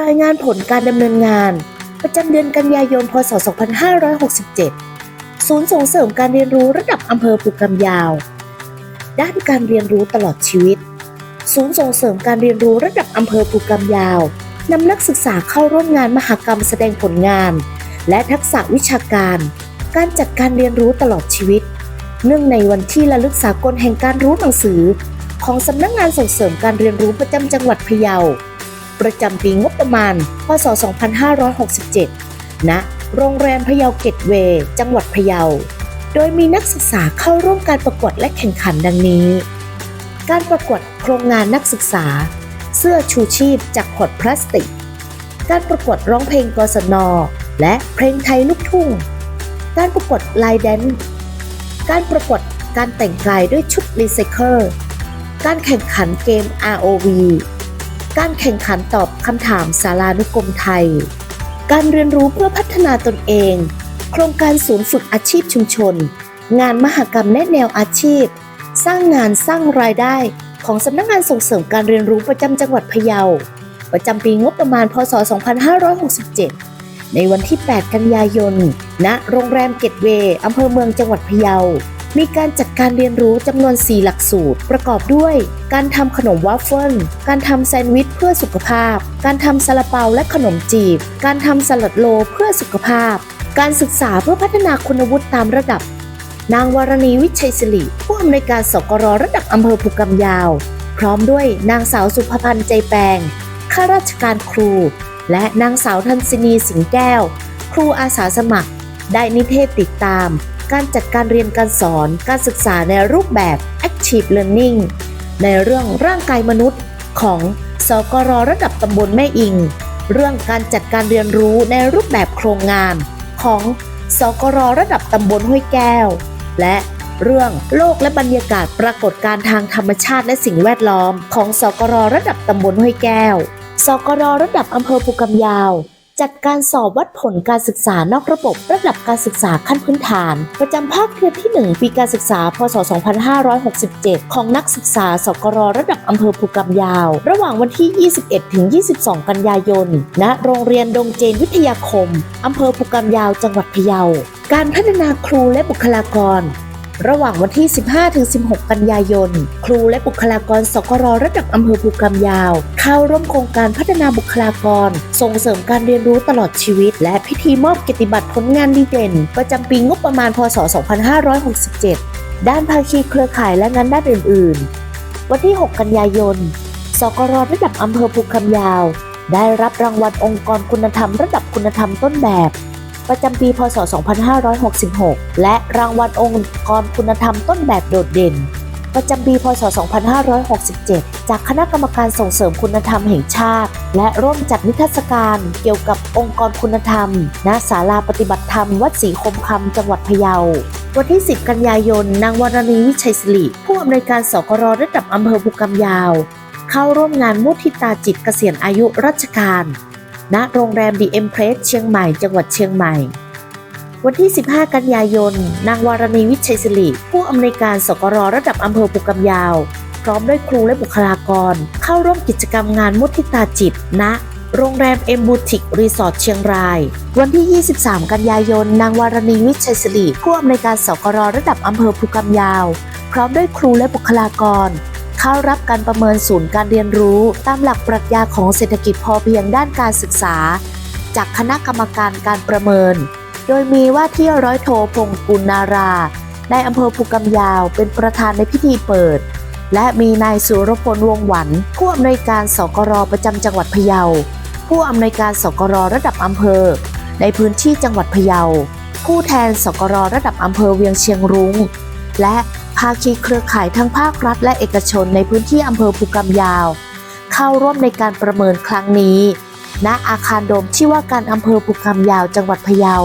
รายงานผลการดำเนินงาน ประจำเดือนกันยายน พศ 2567 ศูนย์ส่งเสริมการเรียนรู้ระดับอำเภอภูกำยาว ด้านการเรียนรู้ตลอดชีวิต ศูนย์ส่งเสริมการเรียนรู้ระดับอำเภอภูกำยาวนำนักศึกษาเข้าร่วมงานมหกรรมแสดงผลงาน และทักษะวิชาการ การจัดการเรียนรู้ตลอดชีวิต เนื่องในวันที่ระลึกสากลแห่งการรู้หนังสือ ของสำนักงานส่งเสริมการเรียนรู้ประจำจังหวัดพะเยา ประจำปีงบประมาณ พศ 2567 ณ โรงแรมพะเยาเกตเวย์ จังหวัดพะเยา โดยมีนักศึกษาเข้าร่วมการประกวดและแข่งขันดังนี้ การประกวดโครงงานนักศึกษา เสื้อชูชีพจากขวดพลาสติก การประกวดร้องเพลงกศน และเพลงไทยลูกทุ่ง การประกวดลายแดนซ์การประกวดการแต่งกายด้วยชุดรีไซเคิล การแข่งขันเกม ROV การแข่งขันตอบคำถามสารานุกรมไทย การเรียนรู้เพื่อพัฒนาตนเอง โครงการศูนย์ฝึกอาชีพชุมชน งานมหกรรมแนะแนวอาชีพ สร้างงานสร้างรายได้ของสำนักงานส่งเสริมการเรียนรู้ประจำจังหวัดพะเยา ประจำปีงบประมาณ พศ 2567 ในวันที่ 8 กันยายน ณ โรงแรมเกตเวย์อำเภอเมืองจังหวัดพะเยา มีการจัดการเรียนรู้จำนวน 4 หลักสูตร ประกอบด้วย การทำขนมวาฟเฟิล การทำแซนด์วิชเพื่อสุขภาพ การทำซาลาเปาและขนมจีบ การทำสลัดโลเพื่อสุขภาพ การศึกษาเพื่อพัฒนาคุณวุฒิตามระดับ นางวรณีวิชัยศิริผู้อำนวยการสกรระดับอำเภอภูกำยาว พร้อมด้วยนางสาวสุภพันธ์ใจแปลงข้าราชการครู และนางสาวทันสินีสิงแก้ว ครูอาสาสมัคร ได้นิเทศติดตาม การจัดการเรียนการสอน การศึกษาในรูปแบบ Active Learning ในเรื่องร่างกายมนุษย์ของสกรระดับตำบลแม่อิง เรื่องการจัดการเรียนรู้ในรูปแบบโครงงาน ของสกรระดับตำบลห้วยแก้ว และเรื่องโลกและบรรยากาศปรากฏการทางธรรมชาติและสิ่งแวดล้อม ของสกรระดับตำบลห้วยแก้ว สกรระดับอำเภอภูกำยาว จัดการสอบวัดผลการศึกษานอกระบบระดับการศึกษาขั้นพื้นฐาน ประจำภาคเรียนที่ 1 ปีการศึกษา พศ 2567 ของนักศึกษาสกรระดับอำเภอภูกำยาว ระหว่างวันที่ 21 ถึง 22 กันยายน ณ โรงเรียนดงเจนวิทยาคม อำเภอภูกำยาว จังหวัดพะเยา การพัฒนาครูและบุคลากร ระหว่างวันที่ 15-16 กันยายน ครูและบุคลากรสกรระดับอำเภอภูกำยาว เข้าร่วมโครงการพัฒนาบุคลากร ส่งเสริมการเรียนรู้ตลอดชีวิต และพิธีมอบเกียรติบัตรผลงานดีเด่น ประจำปีงบประมาณพศ 2567 ด้านภาคีเครือข่ายและงานด้านอื่น ๆ วันที่ 6 กันยายน สกรระดับอำเภอภูคำยาว ได้รับรางวัลองค์กรคุณธรรมระดับคุณธรรมต้นแบบ ประจำปีพศ 2566 และรางวัลองค์กรคุณธรรมต้นแบบโดดเด่น ประจำปีพศ 2567 จากคณะกรรมการส่งเสริมคุณธรรมแห่งชาติ และร่วมจัดนิทรรศการเกี่ยวกับองค์กรคุณธรรม ณ ศาลาปฏิบัติธรรมวัดศรีคมคำจังหวัดพะเยาวันที่ 10 กันยายน นางวรณีวิชัยศิริผู้อำนวยการสกรระดับอำเภอภูกำยาว เข้าร่วมงานมุทิตาจิตเกษียณอายุราชการ ณโรงแรมดีเอ็มเพรสเชียงใหม่จังหวัดเชียงใหม่ วันที่ 15 กันยายน นางวารณีวิชัยศิริผู้อำนวยการสกรระดับอำเภอปุกำยาว พร้อมด้วยครูและบุคลากร เข้าร่วมกิจกรรมงานมุทิตาจิตณโรงแรมเอ็มบูติกรีสอร์ทเชียงราย วันที่ 23 กันยายน นางวารณีวิชัยศิริผู้อำนวยการสกรระดับอำเภอภูกำยาว พร้อมด้วยครูและบุคลากร เข้ารับการประเมินศูนย์การเรียนรู้ ตามหลักปรัชญาของเศรษฐกิจพอเพียงด้านการศึกษา จากคณะกรรมการการประเมิน โดยมีว่าที่ร้อยโทพงกุลนาราในอำเภอภูกำยาวเป็นประธานในพิธีเปิด และมีนายสุรพลวงหวัน ผู้อำนวยการสกรประจำจังหวัดพะเยา ผู้อำนวยการสกรระดับอำเภอ ในพื้นที่จังหวัดพะเยา ผู้แทนสกรระดับอำเภอเวียงเชียงรุง้งและ ภาคีเครือข่ายทั้งภาครัฐและเอกชนในพื้นที่อำเภอภูกำยาว เข้าร่วมในการประเมินครั้งนี้ ณอาคารโดมที่ว่าการอำเภอภูคำยาวจังหวัดพะเยา